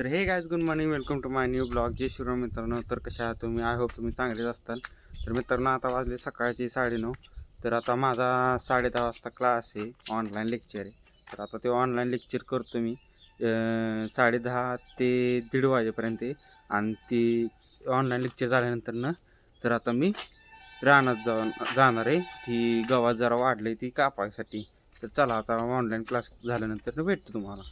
तर हे guys good morning welcome to my new blog जय शिवराम मित्रांनो. तर कशा आहात तुम्ही? आय होप तुम्ही चांगलेच असताल. तर मित्रांनो आता वाजले सकाळचे साडेनऊ. तर आता माझा साडे दहा वाजता क्लास आहे. ऑनलाईन लेक्चर आहे. तर आता ते ऑनलाईन लेक्चर करतो मी. साडेदहा ते दीड वाजेपर्यंत आहे. आणि ती ऑनलाईन लेक्चर झाल्यानंतर ना तर आता मी रानात जाऊन जाणार आहे. ती गवत जरा वाढली ती कापायसाठी. तर चला आता ऑनलाईन क्लास झाल्यानंतर भेटतो तुम्हाला.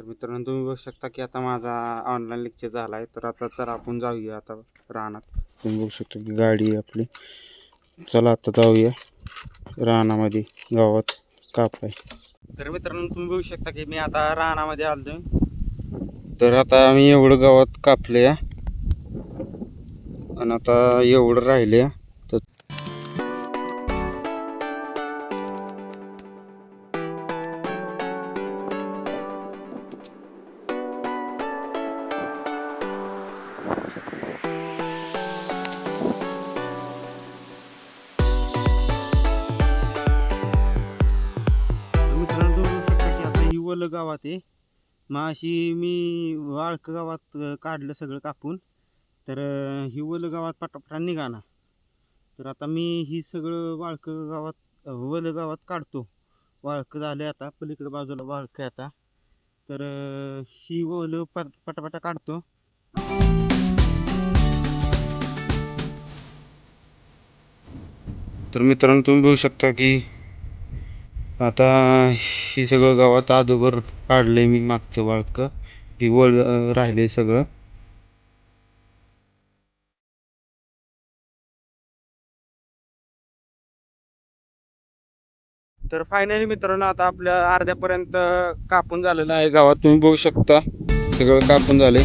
तर मित्रांनो तुम्ही बघू शकता की आता माझा ऑनलाईन लेक्चर झाला आहे तर आता तर आपण जाऊया आता रानात. तुम्ही बघू शकता की गाडी आपली. चला आता जाऊया रानामध्ये गावात कापाय. तर मित्रांनो तुम्ही बघू शकता की मी आता रानामध्ये आलो तर आता मी एवढं गावात कापले आणि आता एवढं राहिले की वल गावात आहे मग अशी मी वाळक गावात काढलं सगळं कापून. तर ही वल गावात पटापटा निघाना. तर आता मी ही सगळं वाळक गावात वल गावात काढतो. वाळक झाले आता पलीकडे बाजूला वाळक आता. तर ही वल पट पटापटा काढतो. तर मित्रांनो तुम्ही बघू शकता की आता हे सगळं गावात अगोदर काढलंय मी मागचं वाळकं ती वळ राहिले सगळं. तर फायनली मित्रांनो आता आपल्या अर्ध्यापर्यंत कापून झालेलं आहे गावात. तुम्ही बघू शकता सगळं कापून झाले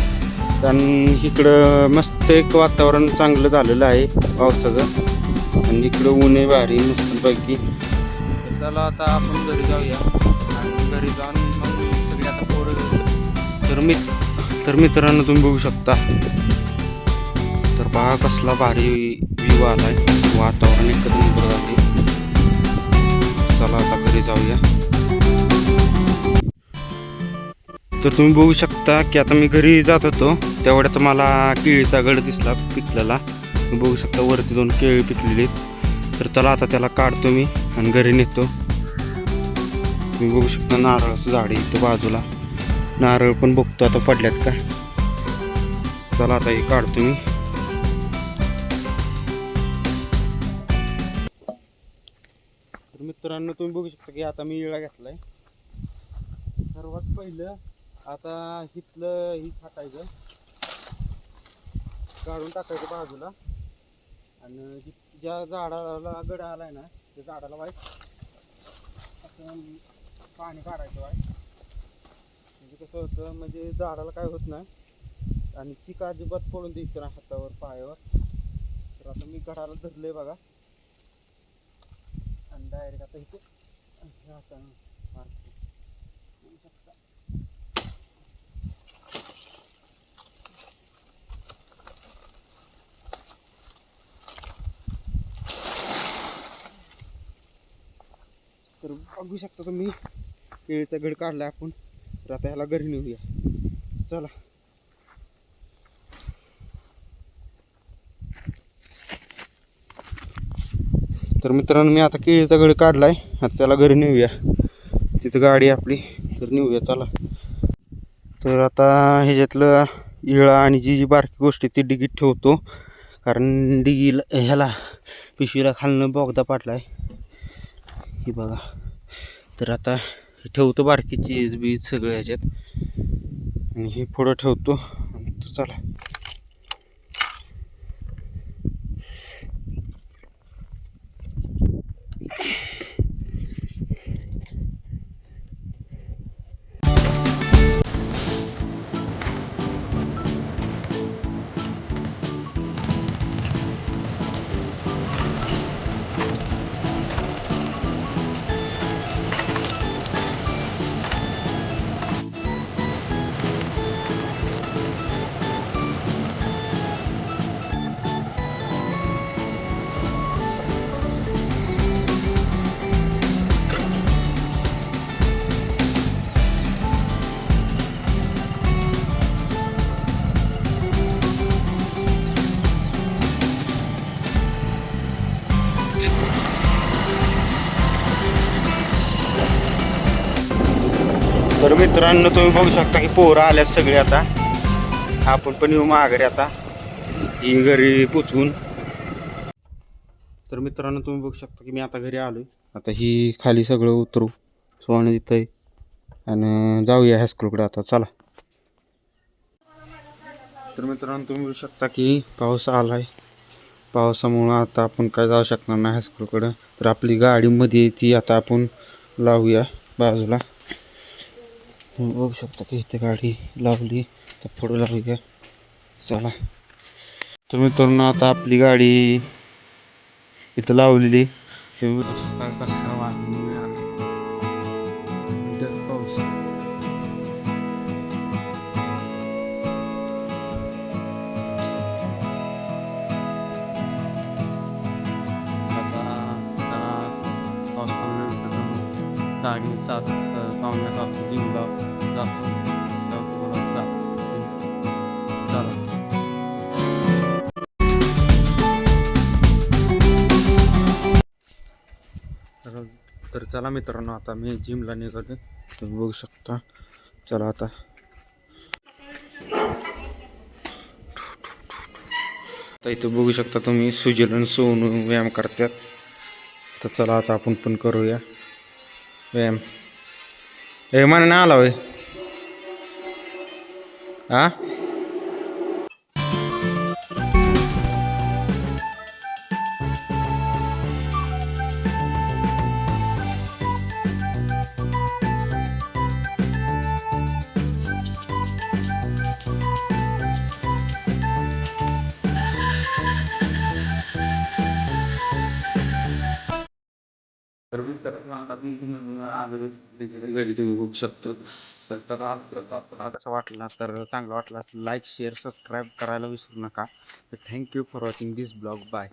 आणि इकडं मस्त एक वातावरण चांगलं झालेलं आहे पावसाचं. आणि इकडं ऊन आहे भारी मस्तपैकी. चला आता आपण घरी जाऊया. आणि घरी जाऊन मग सगळे आता पोरं तर मी तर मित्रांनो तुम्ही बघू शकता. तर पहा कसला भारी व्ह्यू आहे वातावरण एकदम नंबर झाले चला आता घरी जाऊया. तर तुम्ही बघू शकता की आता मी घरी जात होतो. तेवढ्यात मला केळीचा गड दिसला पिकलेला. तुम्ही बघू शकता वरती दोन केळी पिकलेली आहेत. तर चला आता त्याला काढतो मी. आणि घरी नेतो. तुम्ही बघू शकता नारळाचं झाड आहे इथं बाजूला. नारळ पण बघतो आता पडल्यात का चला आता हे काढतो मी. तर मित्रांनो तुम्ही बघू शकता की आता मी इळा घेतलाय. सर्वात पहिलं आता हिथलं ही टाकायचं काढून टाकायचं बाजूला. आणि ज्या झाडाला गडा आलाय ना त्या झाडाला वाईट. असं पाणी काढायचं वाईट म्हणजे कसं होतं म्हणजे झाडाला काय होत नाही. आणि चिक अजिबात पडून द्यायचं ना हातावर पायावर. तर आता मी गडाला धरलंय बघा. आणि डायरेक्ट आता इथे हातानं मारतो शकता. तर बघू शकता तुम्ही. केळीचा गड काढला आपण. तर आता ह्याला घरी नेऊया. चला. तर मित्रांनो मी आता केळीचा गड काढला आहे आता त्याला घरी नेऊया. तिथं गाडी आपली. तर नेऊया चला. तर आता ह्याच्यातलं इळा आणि जी जी बारकी गोष्टी ती डिगीत ठेवतो. कारण डिगीला ह्याला पिशवीला खालनं बोगदा पाडलाय. हे बघा. तर आता हे ठेवतो बारकी चीज बीज सगळं ह्याच्यात. आणि हे पुढं ठेवतो. चला. मित्रांनो तुम्ही बघू शकता की पोरं आल्यात सगळे आता. आपण पण येऊ माघारी आता ही घरी पोचवून. तर मित्रांनो तुम्ही बघू शकता की मी आता घरी आलोय. आता ही खाली सगळं उतरू. सोनं तिथं आहे. आणि जाऊया हायस्कूलकडे आता चला. तर मित्रांनो तुम्ही बघू शकता की पाऊस आलाय. पावसामुळं आता आपण काय जाऊ शकणार नाही हायस्कूलकडं तर आपली गाडीमध्ये ती आता आपण लावूया बाजूला. तुम्ही बघू शकता की इथे गाडी लावली तर पुढे लावूया चला. तर मित्रांनो आता आपली गाडी इथं लावलेली तुम्ही साडे सात पावण्या कापून जिंकला जातो चला तर चला मित्रांनो आता मी जिमला निघालो तुम्ही बघू शकता. चला आता. तर इथं बघू शकता तुम्ही सुजलन सोनू व्यायाम करतात. तर चला आता आपण पण करूया. व्यायाम ए मला नाही आला होय तुम्ही बघू शकतो. तर त्याला वाटला तर चांगलं वाटलं. लाईक शेअर सबस्क्राईब करायला विसरू नका. तर thank you for watching this blog bye